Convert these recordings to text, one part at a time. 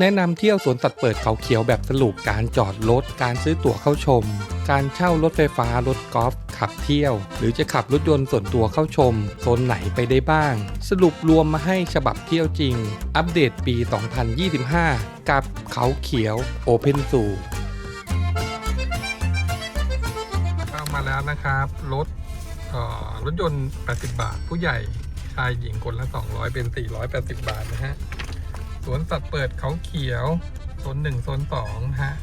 แนะนำเที่ยวสวนสัตว์เปิดเขาเขียวแบบสรุปการจอดรถ การซื้อตั๋วเข้าชม การเช่ารถไฟฟ้ารถกอล์ฟขับเที่ยว หรือจะขับรถยนต์ส่วนตัวเข้าชม โซนไหนไปได้บ้าง สรุปรวมมาให้ฉบับเที่ยวจริง อัปเดตปี 2025 กับเขาเขียว Open s o เข้ามาแล้วนะครับรถรถยนต์ 80 บาท ผู้ใหญ่ชายหญิงคนละ 200 เป็น 480 บาทนะฮะ สวนสัตว์เปิดเขาเขียวโซนหนึ่งโซนสองนะฮะ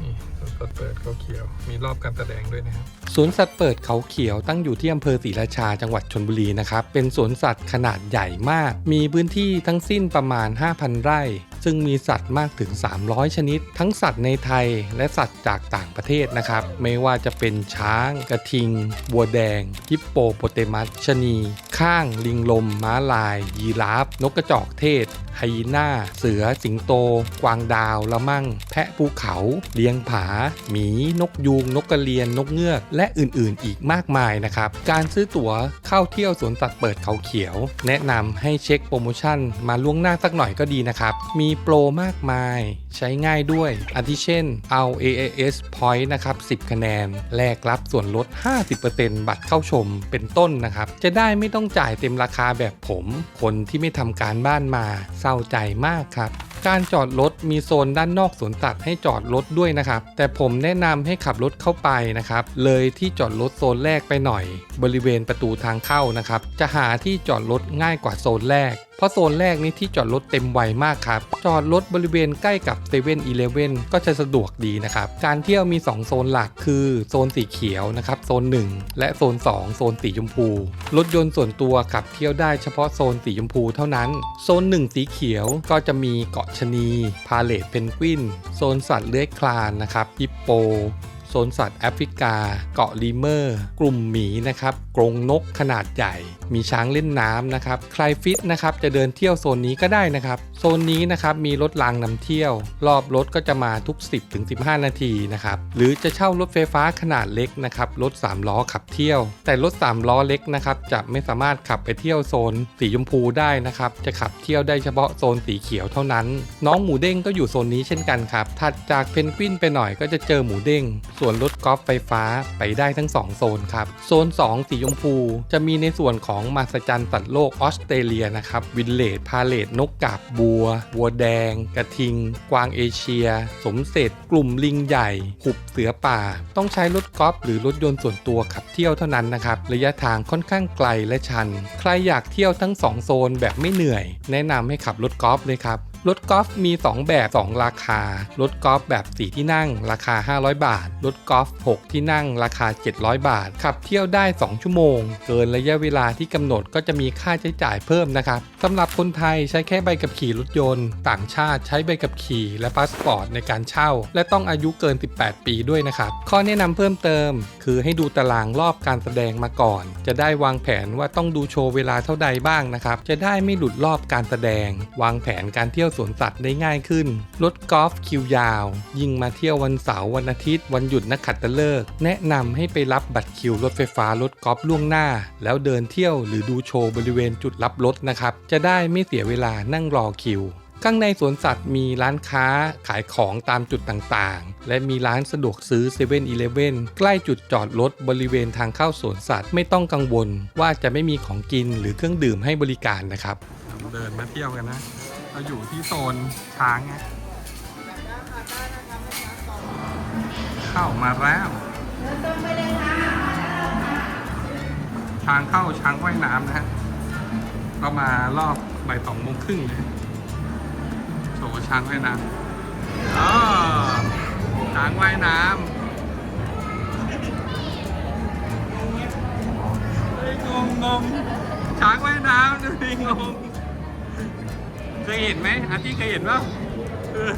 นี่สวนสัตว์เปิดเขาเขียว มีรอบการแสดงด้วยนะครับสวนสัตว์เปิดเขาเขียวตั้งอยู่ที่อำเภอศรีราชาจังหวัดชนบุรีนะครับ เป็นสวนสัตว์ขนาดใหญ่มาก มีพื้นที่ทั้งสิ้นประมาณ 5,000 ไร่ ซึ่งมีสัตว์มากถึง 300 ชนิด ทั้งสัตว์ในไทยและสัตว์จากต่างประเทศนะครับ ไม่ว่าจะเป็นช้าง กระทิง บัวแดงฮิปโปโปเตมัสชะนี ข้าง ลิงลม ม้าลาย ยีราฟ นกกระจอกเทศ ไฮยีน่า เสือ สิงโต กวางดาว ละมั่ง แพะภูเขา เลียงผา หมี นกยูง นกกระเรียน นกเงือก และอื่นๆ อีกมากมายนะครับ การซื้อตั๋วเข้าเที่ยวสวนสัตว์เปิดเขาเขียว แนะนำให้เช็คโปรโมชั่นมาล่วงหน้าสักหน่อยก็ดีนะครับ มีโปรมากมาย ใช้ง่ายด้วย อาทิเช่นเอา AAS Point นะครับ 10 คะแนน แลกรับส่วนลด 50%บัตรเข้าชมเป็นต้นนะครับ จะได้ไม่ต้องจ่ายเต็มราคาแบบผม คนที่ไม่ทำการบ้านมาเศร้าใจมากครับการจอดรถมีโซนด้านนอกสวนสัตว์ให้จอดรถด้วยนะครับ แต่ผมแนะนำให้ขับรถเข้าไปนะครับ เลยที่จอดรถโซนแรกไปหน่อย บริเวณประตูทางเข้านะครับ จะหาที่จอดรถง่ายกว่าโซนแรก เพราะโซนแรกนี้ที่จอดรถเต็มไวมากครับ จอดรถบริเวณใกล้กับ7 e เ e ่ e อก็จะสะดวกดีนะครับ การเที่ยวมี 2 โซนหลักคือโซนสีเขียวนะครับโซน 1 และโซน 2 โซนสีชมพู รถยนต์ส่วนตัวขับเที่ยวได้เฉพาะโซนสีชมพูเท่านั้น โซน 1 สีเขียวก็จะมีเกาะชะนีพาเลตเพนกวิน โซนสัตว์เลื้อยคลานนะครับฮิปโปโซนสัตว์แอฟริกา เกาะลีเมอร์ กลุ่มหมีนะครับ กรงนกขนาดใหญ่ มีช้างเล่นน้ำนะครับ ใครฟิตนะครับจะเดินเที่ยวโซนนี้ก็ได้นะครับ โซนนี้นะครับมีรถรางนำเที่ยว รอบรถก็จะมาทุก 10-15 นาทีนะครับ หรือจะเช่ารถไฟฟ้าขนาดเล็กนะครับรถ 3 ล้อขับเที่ยว แต่รถ 3 ล้อเล็กนะครับจะไม่สามารถขับไปเที่ยวโซนสีชมพูได้นะครับ จะขับเที่ยวได้เฉพาะโซนสีเขียวเท่านั้น น้องหมูเด้งก็อยู่โซนนี้เช่นกันครับ ถัดจากเพนกวินไปหน่อยก็จะเจอหมูเด้ง ส่วนรถกอล์ฟไฟฟ้าไปได้ทั้ง 2 โซนครับ โซน 2 สีชมพู จะมีในส่วนของมหัศจรรย์สัตว์โลกออสเตรเลียนะครับ วินเลดพาเลตนกกาบบัว วัวแดง กระทิง กวางเอเชีย สมเสร็จกลุ่มลิงใหญ่หุบเสือป่า ต้องใช้รถกอล์ฟหรือรถยนต์ส่วนตัวขับเที่ยวเท่านั้นนะครับ ระยะทางค่อนข้างไกลและชัน ใครอยากเที่ยวทั้ง 2 โซนแบบไม่เหนื่อย แนะนำให้ขับรถกอล์ฟเลยครับ รถกอล์ฟมี 2 แบบ 2 ราคา รถกอล์ฟแบบ 4 ที่นั่ง ราคา 500 บาท รถกอล์ฟ6 ที่นั่ง ราคา 700 บาท ขับเที่ยวได้ 2 ชั่วโมง เกินระยะเวลาที่กำหนดก็จะมีค่าใช้จ่ายเพิ่มนะครับสำหรับคนไทยใช้แค่ใบขับขี่รถยนต์ ต่างชาติใช้ใบขับขี่และพาสปอร์ตในการเช่า และต้องอายุเกิน 18 ปีด้วยนะครับ ข้อแนะนำเพิ่มเติม คือให้ดูตารางรอบการแสดงมาก่อน จะได้วางแผนว่าต้องดูโชว์เวลาเท่าใดบ้างนะครับ จะได้ไม่หลุดรอบการแสดง วางแผนการเที่ยวสวนสัตว์ได้ง่ายขึ้น รถกอล์ฟคิวยาว ยิ่งมาเที่ยววันเสาร์วันอาทิตย์ วันหยุดนักขัตฤกษ์แนะนำให้ไปรับบัตรคิวรถไฟฟ้ารถกอล์ฟล่วงหน้า แล้วเดินเที่ยวหรือดูโชว์บริเวณจุดรับรถนะครับ จะได้ไม่เสียเวลานั่งรอคิวข้างในสวนสัตว์มีร้านค้าขายของตามจุดต่างๆ และมีร้านสะดวกซื้อ7 e เ e ่ e อใกล้จุดจอดรถบริเวณทางเข้าสวนสัตว์ไม่ต้องกังวลว่าจะไม่มีของกินหรือเครื่องดื่มให้บริการนะครับ เดินมาเที่ยวกันนะ เราอยู่ที่โซนช้างนะเข้ามาแล้วทางเข้าช้างว่ายน้ำนะฮะก็มารอบบ่ายสองโมงครึ่งเลยโชว์ช้างว่ายน้ำอ๋อช้างว่ายน้ำงงงงช้างว่ายน้ำดูดิงง เคยเห็นไหมอาร์ตี้เคยเห็นป่ะเออ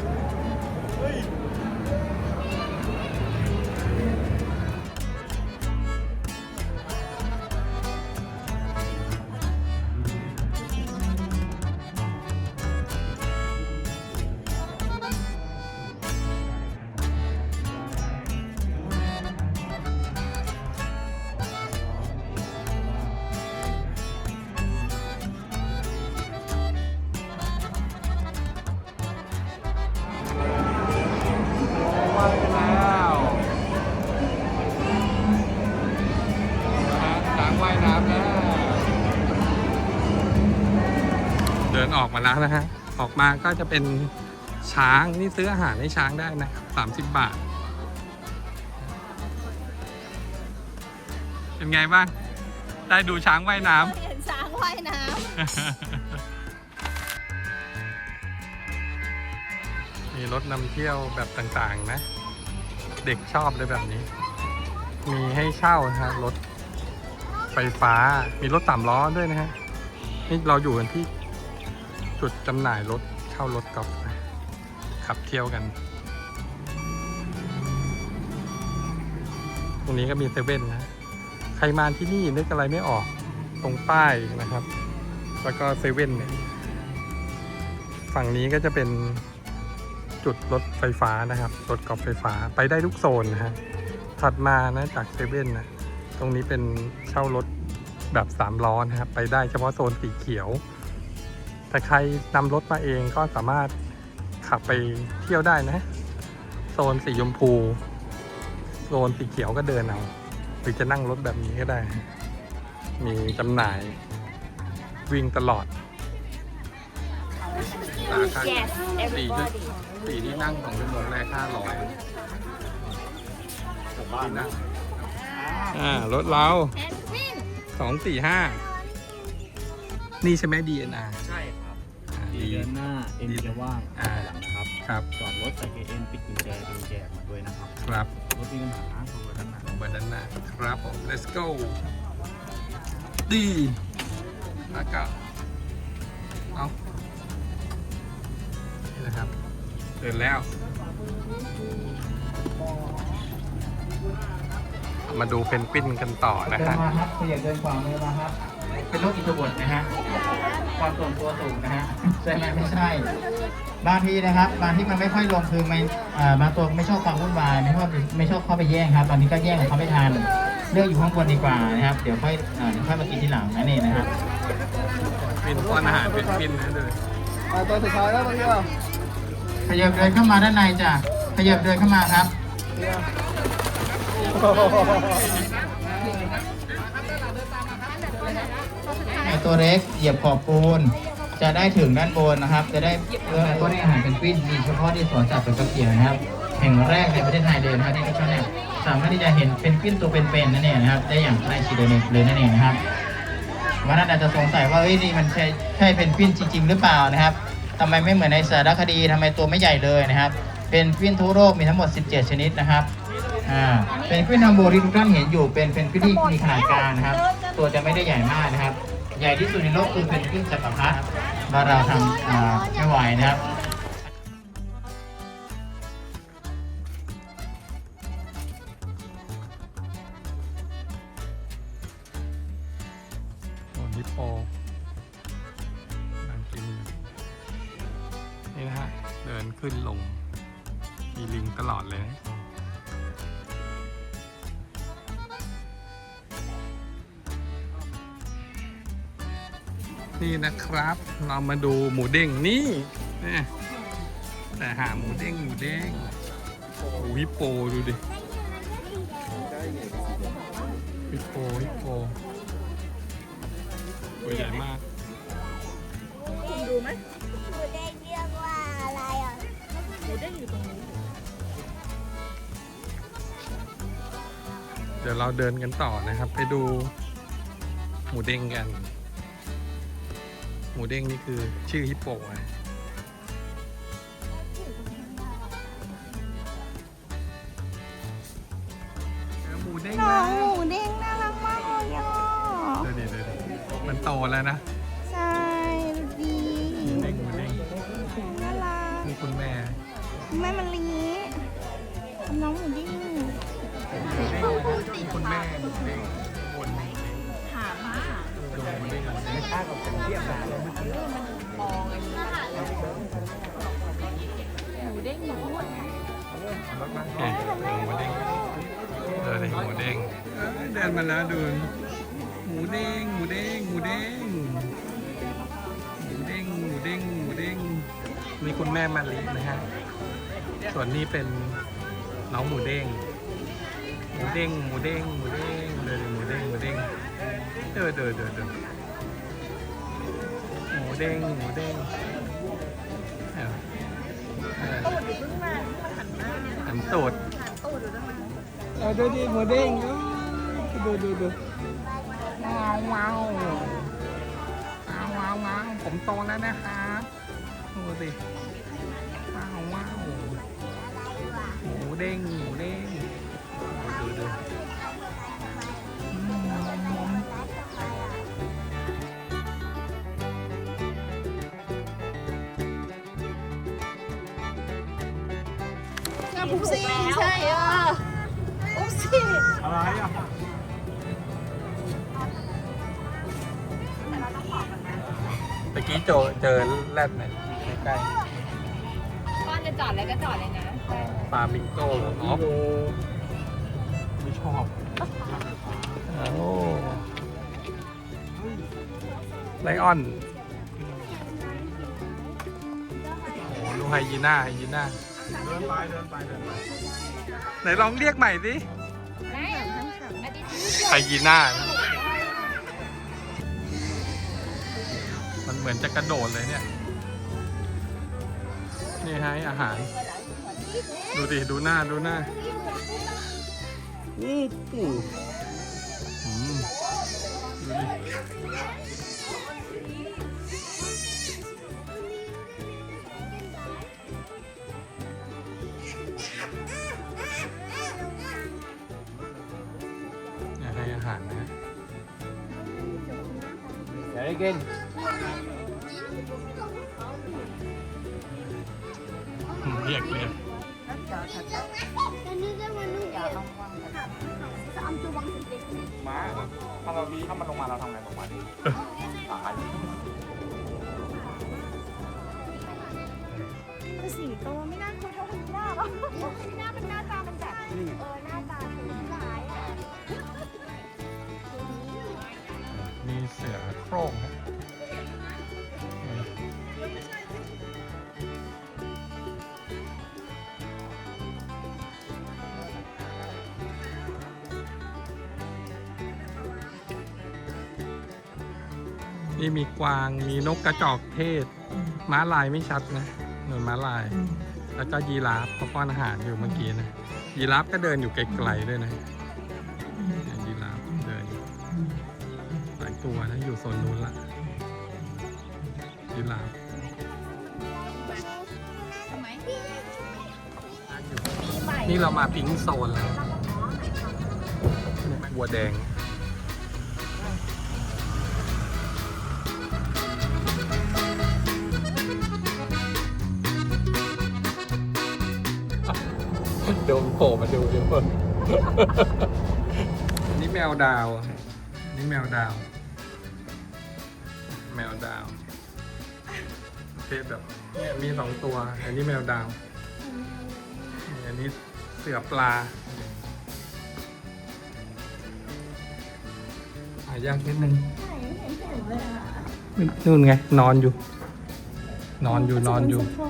มาแล้วนะฮะ ออกมาก็จะเป็นช้างนี่ซื้ออาหารให้ช้างได้นะสามสิบบาท เป็นไงบ้าง ได้ดูช้างว่ายน้ำ เห็นช้างว่ายน้มีรถนำเที่ยวแบบต่างๆนะ เด็กชอบเลยแบบนี้ มีให้เช่านะฮะรถไฟฟ้ามีรถสามล้อด้วยนะฮะนี่เราอยู่กันที่ จุดจำหน่ายรถเช่ารถกอล์ฟนะขับเที่ยวกัน ตรงนี้ก็มีเซเว่นนะ ใครมาที่นี่นึกอะไรไม่ออกตรงป้ายนะครับ แล้วก็เซเว่นเนี่ย ฝั่งนี้ก็จะเป็นจุดรถไฟฟ้านะครับ รถกอล์ฟไฟฟ้าไปได้ทุกโซนนะฮะ ถัดมานะจากเซเว่นนะ ตรงนี้เป็นเช่ารถแบบสามล้อนะครับ ไปได้เฉพาะโซนสีเขียว แต่ใครนำรถมาเองก็สามารถขับไปเที่ยวได้นะ โซนสีชมพู โซนสีเขียวก็เดินเอาหรือจะนั่งรถแบบนี้ก็ได้ มีจำหน่ายวิ่งตลอดราคาำ yes สี่ everybody สี่ที่นั่งของชั่วโมงแรกห้าร้อยที่นั่งอ่ารถเราแอนวินสองสี่ห้า นี่ใช่ไหม DNR ใช่ครับอ่าดีดีเดินหน้าเอ็นจะว่างอ่าหลังนะครับ ครับ จอดรถใส่เกเอ็นปิดกุญแจดึงแจกมาด้วยนะครับ ครับ รถมีปัญหาขบวนด้านหน้าเบอร์ด้านหน้าครับผม let's go ดีแล้วก็เอานี่นะครับเดินแล้ว มาดูเพนกวินกันต่อนะเดิฮะนมาครับขยับเดินขวามือมาครับ เป็นโรคอินโทรเวิร์ดนะฮะความส่วนตัวสูงนะฮะใช่ไหมไม่ใช่ บางทีนะครับบางที่มันไม่ค่อยลงคือไม่อ่าบางตัวไม่ชอบความวุ่นวายไม่ชอบไม่ชอบเข้าไปแย่งครับบางทีก็แย่งของเขาไม่ทันเลือกอยู่ข้างบนดีกว่านะครับ เดี๋ยวค่อยอ่าเดี๋ยวค่อยมากินทีหลังนั่นเองนะครับเป็นป้อนอาหารเป็นกวินนะเลยขยับเดินเข้ามาด้านในจ้ะขยับเดินเข้ามาครับ ไอตัวเล็กเหยียบขอบปูน จะได้ถึงด้านบนนะครับ จะได้เรื่องตัวนี้อาหารเป็นกวินมีเฉพาะที่สวนสัตว์เป็นกระเกียนะครับ แห่งแรกในประเทศไทยเลยนะครับที่ทุกท่านเนี่ยสามารถที่จะเห็นเป็นกวินตัวเป็นๆนั่นเองนะครับ ได้อย่างใกล้ชิดเลยเลยนั่นเองนะครับวันนั้นอาจจะสงสัยว่าเอ้ยนี่มันใช่ใช่เป็นกวินจริง ๆ หรือเปล่านะครับทำไมไม่เหมือนในสารคดีทำไมตัวไม่ใหญ่เลยนะครับ เป็นกวินทั่วโลกมีทั้งหมด 17 ชนิดนะครับอ่าเป็นกวินฮัมโบที่ทุกท่านเห็นอยู่เป็นเป็นกวินที่มีขนาดกลางนะครับ ตัวจะไม่ได้ใหญ่มากนะครับ ใหญ่ที่สุดในโลกคือเป็นกวินจักรพรรดิเราเราทำไม่ไหวนะครับโดนฮิปโปนั่งกินอนี่นะฮะ เดินขึ้นลงมีลิงตลอดเลยนะ นี่นะครับ เรามาดูหมูเด้งนี่นี่แต่หาหมูเด้งหมูเด้งโอ้โหฮิปโปดูดิฮิปโปฮิปโปตัวใหญ่มากดูไหมหมูเด้งเรียกว่าอะไรอะหมูเด้งอยู่ตรงนี้เดี๋ยวเราเดินกันต่อนะครับ ไปดูหมูเด้งกันห มูเด้งนี่คือชื่อฮิปโปนะเจอหมูเด้งน้อแล้งวหมูเด้งน่ารักมากเลยอะเดี๋ยวเดี๋ยวเดี๋ยวมันโตแล้วนะใช่ดูดีหมูเด้งหมูเด้งน่ารักนี่คุณแม่แม่มันลีน้องหมูเด้งหมูเด้งนี่คุณแม่หมูเด้งบนหมูเด้งถามมาดูหมูเด้งหมูเด้งหมูเด้งหมูเอ๊ะหมูเด้งเดินเลยหมูเด้งเดินมาแล้วดูหมูเด้งหมูเด้งหมูเด้งหมูเด้งหมูเด้งหมูเด้งนี่คุณแม่มาลีนะฮะส่วนนี้เป็นน้องหมูเด้งหมูเด้งหมูเด้งหมูเด้งเดินหมูเด้งหมูเด้งเดินเดินเดินเดินหมู เด้งหมูเด้งตูดอยู่เพิ่งมาเพิ่งมาหันหน้าหันตูดหันตูดอยู่ตรงนั้นเอาดูดิหมูเด้งดูดูดูว้าวว้าวว้าวว้าวว้าวผมโตแล้วนะครับดูสิว้าวว้าวหมูเด้งหมูเด้ง งานปุ๊บซี่ใช่เออปุ๊บซี่อะไรอะเมื่อกี้โจเจอแรดไหนใกล้บ้านจะจอดเลยก็จอดเลยนะๆปลาบิงโก้อ๋อไม่ชอบโอ้ไลออนโอ้ดูไฮยีน่าไฮยีน่า เดินไปเดินไปเดินไปไหนลองเรียกใหม่สิไม่อันนี้ไฮยีน่า มันเหมือนจะกระโดดเลยเนี่ย นี่ให้อาหาร ดูดิ ดูหน้า ดูหน้าอู้หูอืมดูดิ ได้กินอืมเรียกเรียกมาถ้าเรามีถ้ามันลงมาเราทำไงลงมาต นี่มีกวาง มีนกกระจอกเทศ ม้าลายไม่ชัดนะเหมือนม้าลาย แล้วก็ยีราฟเขาป้อนอาหารอยู่เมื่อกี้นะ ยีราฟก็เดินอยู่ไกลๆด้วยนะเนี่ยยีราฟเดินอยู่หลายตัวนะอยู่โซนนู้นละยีราฟทำไมนี่เรามาพิงค์โซนแล้ววัวแดง ดนโผล่มาดูดิเพิ่นอันนี้แมวดาวอันนี่แมวดาว แมวดาวประเภทแบบเนี่ยมีสองตัว อันนี้แมวดาว อันนี้เสือปลาหายากนิดนึงนู่นไง นอนอยู่ นอนอยู่นอนอยู่โอ้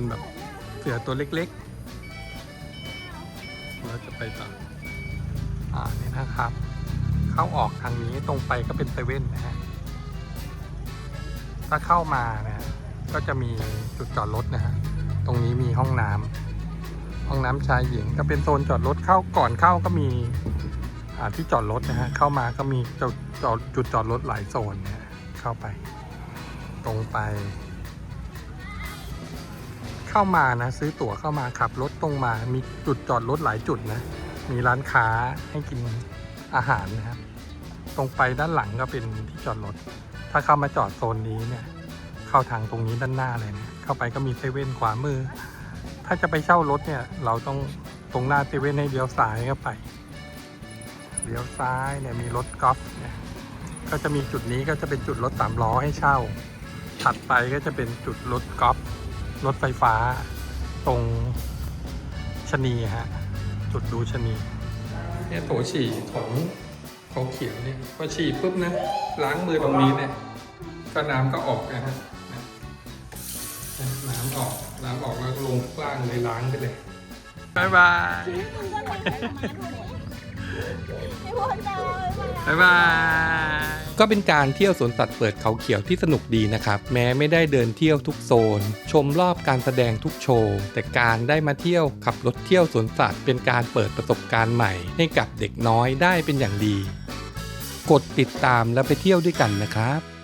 นโซนแบบเสือตัวเล็กๆเราจะไปต่ออ่านี่นะครับ เข้าออกทางนี้ตรงไปก็เป็นเซเว่นนะฮะถ้าเข้ามานะก็จะมีจุดจอดรถนะฮะตรงนี้มีห้องน้ำห้องน้ำชายหญิงก็เป็นโซนจอดรถเข้าก่อนเข้าก็มีอ่าที่จอดรถนะฮะเข้ามาก็มีจุดจอดจุดจอดรถหลายโซนนะฮะเข้าไป ตรงไป เข้ามานะ ซื้อตั๋วเข้ามาขับรถตรงมา มีจุดจอดรถหลายจุดนะ มีร้านค้าให้กินอาหารนะครับ ตรงไปด้านหลังก็เป็นที่จอดรถ ถ้าเข้ามาจอดโซนนี้เนี่ย เข้าทางตรงนี้ด้านหน้าเลยนะเข้าไปก็มีเซเว่นขวามือ ถ้าจะไปเช่ารถเนี่ย เราต้องตรงหน้าเซเว่นให้เลี้ยวซ้ายเข้าไป เลี้ยวซ้ายเนี่ยมีรถกอล์ฟเนี่ย ก็จะมีจุดนี้ก็จะเป็นจุดรถสามล้อให้เช่า ถัดไปก็จะเป็นจุดรถกอล์ฟ รถไฟฟ้าตรงชะนีฮะ จุดดูชะนีเนี่ยโถฉี่ของของเขียวเนี่ยพอฉี่ปุ๊บนะล้างมือตรงนี้เนี่ยก็น้ำก็ออกนะฮะนะน้ำออกน้ำออกแล้วก็ลงข้างล่างเลยล้างไปเลยบ๊ายบาย ไม่พูดเลยบ๊ายบาย ก็เป็นการเที่ยวสวนสัตว์เปิดเขาเขียวที่สนุกดีนะครับ แม้ไม่ได้เดินเที่ยวทุกโซน ชมรอบการแสดงทุกโชว์ แต่การได้มาเที่ยวขับรถเที่ยวสวนสัตว์ เป็นการเปิดประสบการณ์ใหม่ ให้กับเด็กน้อยได้เป็นอย่างดี กดติดตามและไปเที่ยวด้วยกันนะครับ